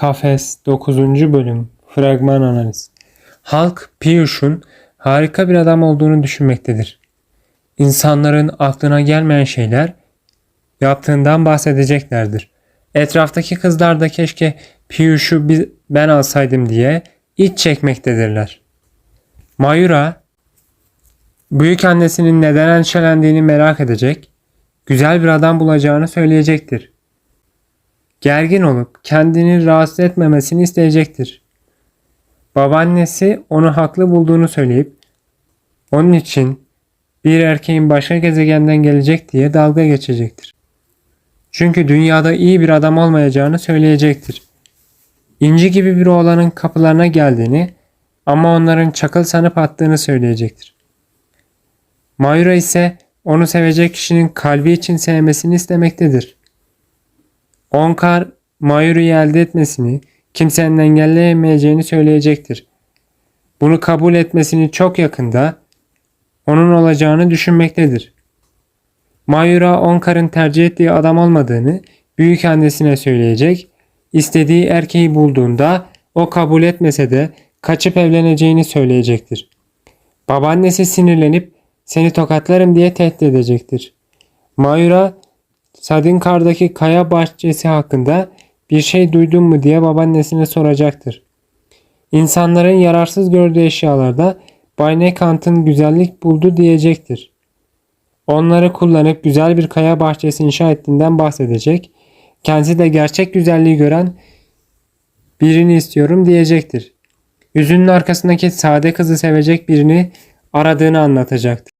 Kafes 9. Bölüm Fragman Analiz Halk Piyuş'un harika bir adam olduğunu düşünmektedir. İnsanların aklına gelmeyen şeyler yaptığından bahsedeceklerdir. Etraftaki kızlar da keşke Piyuş'u ben alsaydım diye iç çekmektedirler. Mayura büyük annesinin neden endişelendiğini merak edecek, güzel bir adam bulacağını söyleyecektir gergin olup kendini rahatsız etmemesini isteyecektir. Babaannesi onu haklı bulduğunu söyleyip onun için bir erkeğin başka gezegenden gelecek diye dalga geçecektir. Çünkü dünyada iyi bir adam olmayacağını söyleyecektir. İnci gibi bir oğlanın kapılarına geldiğini ama onların çakıl sanıp attığını söyleyecektir. Mayura ise onu sevecek kişinin kalbi için sevmesini istemektedir. Onkar Mayur'u elde etmesini kimsenin engelleyemeyeceğini söyleyecektir. Bunu kabul etmesini çok yakında onun olacağını düşünmektedir. Mayura Onkar'ın tercih ettiği adam olmadığını büyük annesine söyleyecek, istediği erkeği bulduğunda o kabul etmese de kaçıp evleneceğini söyleyecektir. Babaannesi sinirlenip seni tokatlarım diye tehdit edecektir. Mayura Sadinkar'daki kaya bahçesi hakkında bir şey duydun mu diye babaannesine soracaktır. İnsanların yararsız gördüğü eşyalarda Bay Nekant'ın güzellik buldu diyecektir. Onları kullanıp güzel bir kaya bahçesi inşa ettiğinden bahsedecek. Kendisi de gerçek güzelliği gören birini istiyorum diyecektir. Yüzünün arkasındaki sade kızı sevecek birini aradığını anlatacaktır.